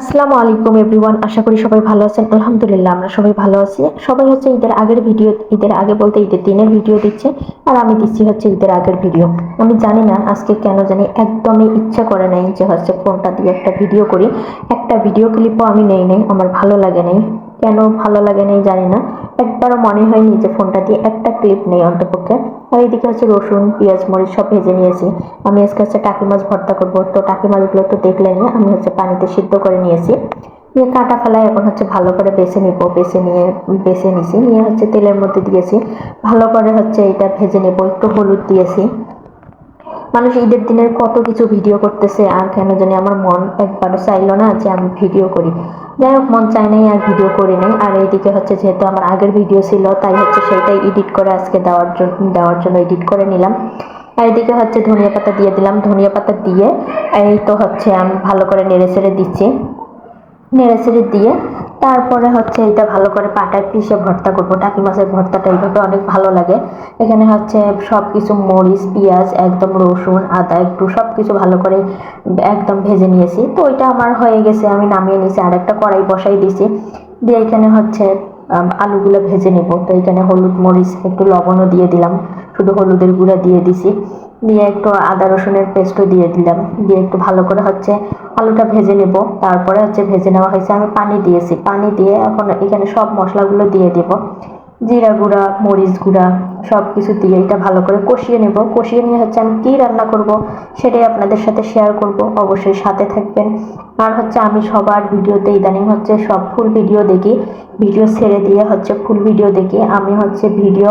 আসসালামু আলাইকুম এভরিওয়ান, আশা করি সবাই ভালো আছেন। আলহামদুলিল্লাহ, আমরা সবাই ভালো আছি। সবাই হচ্ছে ঈদের আগের ভিডিও, ঈদের আগে বলতে ঈদের দিনের ভিডিও দিচ্ছে, আর আমি দিচ্ছি হচ্ছে ঈদের আগের ভিডিও। আমি জানি না আজকে কেন জানি একদমই ইচ্ছা করে নাই যে হচ্ছে ফোনটা দিয়ে একটা ভিডিও করি। একটা ভিডিও ক্লিপও আমি নেই নেই, আমার ভালো লাগে নাই। কেন ভালো লাগে নাই জানি না। একবারও মনে হয়নি যে ফোনটা দিয়ে একটা ক্লিপ নেই অন্তপক্ষে। আর এইদিকে হচ্ছে রসুন, পেঁয়াজ, মরিচ সব ভেজে নিয়েছি। আমি আজকে হচ্ছে টাকি মাছ ভর্তা করব। তো টাকি মাছগুলো তো দেখলে নিয়ে আমি হচ্ছে পানিতে সিদ্ধ করে নিয়েছি। নিয়ে কাটা ফেলায় এখন হচ্ছে ভালো করে বেছে নিব, বেছে নিয়ে, বেছে নিছি। নিয়ে হচ্ছে তেলের মধ্যে দিয়েছি। ভালো করে হচ্ছে এটা ভেজে নেব, একটু হলুদ দিয়েছি। মানুষ ঈদের দিনের কত কিছু ভিডিও করতেছে আর কেন জানি আমার মন একবারও চাইলো না যে আমি ভিডিও করি। যাই হোক, মন চাই নাই আর ভিডিও করি নাই। আর এইদিকে হচ্ছে যেহেতু আমার আগের ভিডিও ছিল, তাই হচ্ছে সেইটাই এডিট করে আজকে দেওয়ার জন্য দেওয়ার জন্য এডিট করে নিলাম। আর এদিকে হচ্ছে ধনিয়া পাতা দিয়ে দিলাম। ধনিয়া পাতা দিয়ে এই তো হচ্ছে আমি ভালো করে নেড়ে ছেড়ে দিচ্ছি। নেড়ে ছেড়ে দিয়ে তারপরে হচ্ছে এটা ভালো করে পাটায় পিষে ভর্তা করব। টাকি মাছের ভর্তাটা এইভাবে অনেক ভালো লাগে। এখানে হচ্ছে সব কিছু মরিচ, পেঁয়াজ, একদম রসুন, আদা, একটু সব কিছু ভালো করে একদম ভেজে নিয়েছি। তো ওইটা আমার হয়ে গেছে, আমি নামিয়ে নিয়েছি আর একটা কড়াই বসাই দিয়েছি। দিয়ে এখানে হচ্ছে আলুগুলো ভেজে নেব। তো এখানে হলুদ মরিচ, একটু লবণও দিয়ে দিলাম। শুধু হলুদের গুঁড়া দিয়ে দিছি। দিয়ে একটু আদা রসুনের পেস্টও দিয়ে দিলাম। দিয়ে একটু ভালো করে হচ্ছে আলুটা ভেজে নেব। তারপরে হচ্ছে ভেজে নেওয়া হয়েছে, আমি পানি দিয়েছি। পানি দিয়ে এখন এখানে সব মশলাগুলো দিয়ে দেব। জিরা গুঁড়া, মরিচ গুঁড়া, সব কিছু দিয়ে এটা ভালো করে কষিয়ে নেব। কষিয়ে নিয়ে হচ্ছে আমি কী রান্না করব সেটাই আপনাদের সাথে শেয়ার করব। অবশ্যই সাথে থাকবেন। আর হচ্ছে আমি সবার ভিডিওতে ইদানিং হচ্ছে সব ফুল ভিডিও দেখি। ভিডিও ছেড়ে দিয়ে হচ্ছে ফুল ভিডিও দেখি। আমি হচ্ছে ভিডিও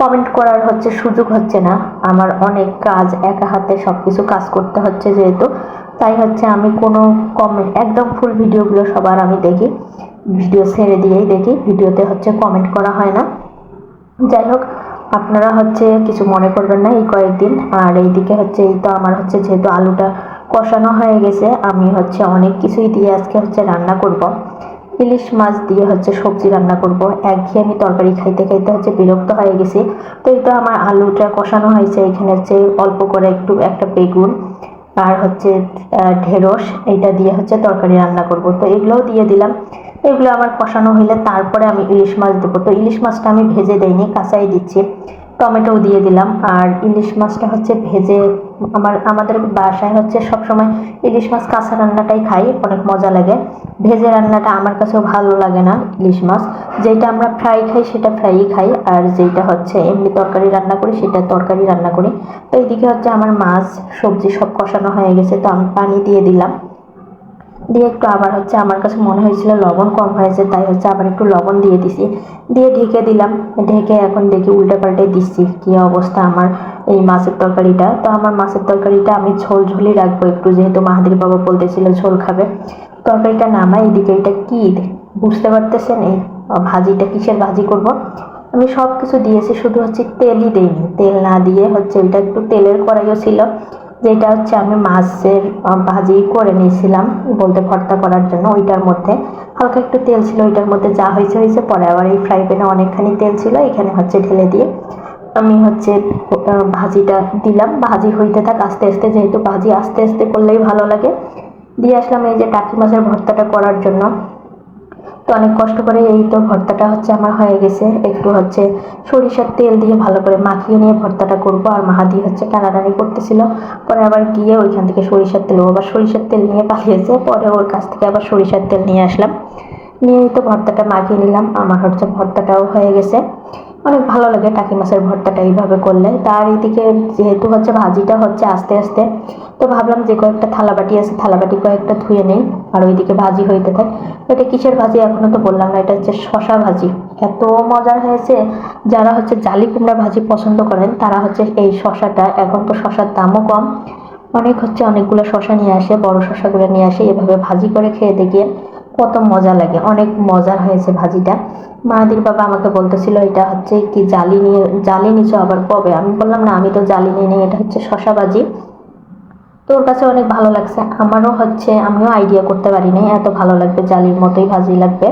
কমেন্ট করার হচ্ছে সুযোগ হচ্ছে না। আমার অনেক কাজ একা হাতে সব কিছু কাজ করতে হচ্ছে যেহেতু। তাই হচ্ছে আমি কোনো কমেন্ট একদম ফুল ভিডিওগুলো সবার আমি দেখি। ভিডিও ছেড়ে দিয়েই দেখি ভিডিওতে হচ্ছে কমেন্ট করা হয় না। যাই হোক, আপনারা হচ্ছে কিছু মনে করবেন না এই কয়েকদিন। আর এইদিকে হচ্ছে, এই তো আমার হচ্ছে যেহেতু আলুটা কষানো হয়ে গেছে, আমি হচ্ছে অনেক কিছুই দিয়ে আজকে হচ্ছে রান্না করব। ইলিশ মাছ দিয়ে হচ্ছে সবজি রান্না করব। একঘেয়েমি তরকারি খাইতে খাইতে হচ্ছে বিরক্ত হয়ে গেছি। তো এটা আমার আলুটা কষানো হয়েছে, এখানে হচ্ছে অল্প করে একটু একটা বেগুন আর হচ্ছে ঢেঁড়স, এইটা দিয়ে হচ্ছে তরকারি রান্না করব। তো এগুলোও দিয়ে দিলাম। এগুলো আমার কষানো হইলে তারপরে আমি ইলিশ মাছ দেবো। তো ইলিশ মাছটা আমি ভেজে দেইনি, কাঁচাই দিচ্ছি। টমেটো দিয়ে দিলাম। আর ইলিশ মাছটা হচ্ছে ভেজে আমার, আমাদের বাসায় হচ্ছে সবসময় ইলিশ মাছ, কাঁচা রান্নাটাই খাই, অনেক মজা লাগে। ভেজে রান্নাটা আমার কাছেও ভালো লাগে না, ইলিশ মাছ। যেটা আমরা ফ্রাই খাই, সেটা ফ্রাইই খাই, আর যেটা হচ্ছে এমনি তরকারি রান্না করি, সেটা তরকারি রান্না করি। তো এইদিকে হচ্ছে আমার মাছ, সবজি সব কষানো হয়ে গেছে, তো আমি পানি দিয়ে দিলাম। দিয়ে একটু আবার হচ্ছে আমার কাছে মনে হয়েছিল লবণ কম হয়েছে, তাই হচ্ছে আবার একটু লবণ দিয়ে দিছি। দিয়ে ঢেকে দিলাম, ঢেকে এখন দেখি উল্টে পাল্টে দিচ্ছি, কী অবস্থা আমার। এই মাছের তরকারিটা। তো আমার মাছের তরকারিটা আমি ঝোল ঝোলই রাখব একটু, যেহেতু মাহাদির বাবা বলতেছিল ঝোল খাবে। তরকারিটা নামাই, এদিকে এটা কী? বুঝতে পারতেছেন এই ভাজিটা কিসের ভাজি করব। আমি সব কিছু দিয়েছি, শুধু হচ্ছে তেলই দিইনি। তেল না দিয়ে হচ্ছে ওইটা একটু তেলের কড়াইও ছিল, যেটা হচ্ছে আমি মাছের ভাজি করে নিয়েছিলাম বলতে ভর্তা করার জন্য ওইটার মধ্যে। হালকা একটু তেল ছিল ওইটার মধ্যে, যা হয়েছে হয়েছে, পরে আবার এই ফ্রাই প্যানে অনেকখানি তেল ছিল, এখানে হচ্ছে ঢেলে দিয়ে আমি হচ্ছে ভাজিটা দিলাম। ভাজি হইতে থাক, আস্তে আস্তে, যেহেতু ভাজি আস্তে আস্তে করলেই ভালো লাগে। দিয়ে আসলাম এই যে টাকি মাছের ভর্তাটা করার জন্য। তো অনেক কষ্ট করে এই তো ভর্তাটা হচ্ছে আমার হয়ে গেছে। একটু হচ্ছে সরিষার তেল দিয়ে ভালো করে মাখিয়ে নিয়ে ভর্তাটা করব। আর মাহাদি হচ্ছে টানাটানি করতেছিল। পরে আবার গিয়ে ওইখান থেকে সরিষার তেল আবার সরিষার তেল নিয়ে পাঠিয়েছে পরে ওর কাছ থেকে আবার সরিষার তেল নিয়ে আসলাম। নিয়ে তো ভর্তাটা মাখিয়ে নিলাম। আমার হচ্ছে ভর্তাটাও হয়ে গেছে। অনেক ভালো লাগে টাকি মাছের ভর্তাটা এইভাবে করলে। তার এইদিকে যেহেতু হচ্ছে ভাজিটা হচ্ছে আস্তে আস্তে, তো ভাবলাম যে কয়েকটা থালাবাটি আছে, থালাবাটি কয়েকটা ধুয়ে নেই, আর ওইদিকে ভাজি হইতে থাকে। এটা কিসের ভাজি এখনও তো বললাম না, এটা হচ্ছে শশা ভাজি। এত মজার হয়েছে, যারা হচ্ছে জালি কুমড়া ভাজি পছন্দ করেন, তারা হচ্ছে এই শশাটা এখন তো শশার দামও কম। অনেক হচ্ছে অনেকগুলো শশা নিয়ে আসে, বড় শশাগুলো নিয়ে আসে, এভাবে ভাজি করে খেয়ে দেখিয়ে কত মজা লাগে, অনেক মজার হয়েছে ভাজিটা। মাহাদির বাবা আমাকে বলতেছিল, এটা হচ্ছে কি জালি নিয়ে, জালি নিচে আবার কবে? আমি বললাম, না, আমি তো জালি নিয়ে নিই, এটা হচ্ছে শশা ভাজি। তো ওর কাছে অনেক ভালো লাগছে। আমারও হচ্ছে, আমিও আইডিয়া করতে পারি নাই, এত ভালো লাগবে, জালির মতোই ভাজি লাগবে।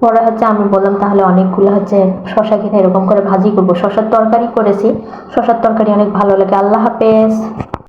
পরে হচ্ছে আমি বললাম, তাহলে অনেকগুলো হচ্ছে শশা কিনে এরকম করে ভাজি করব। শশার তরকারি করেছি, শশার তরকারি অনেক ভালো লাগে। আল্লাহ হাফেজ।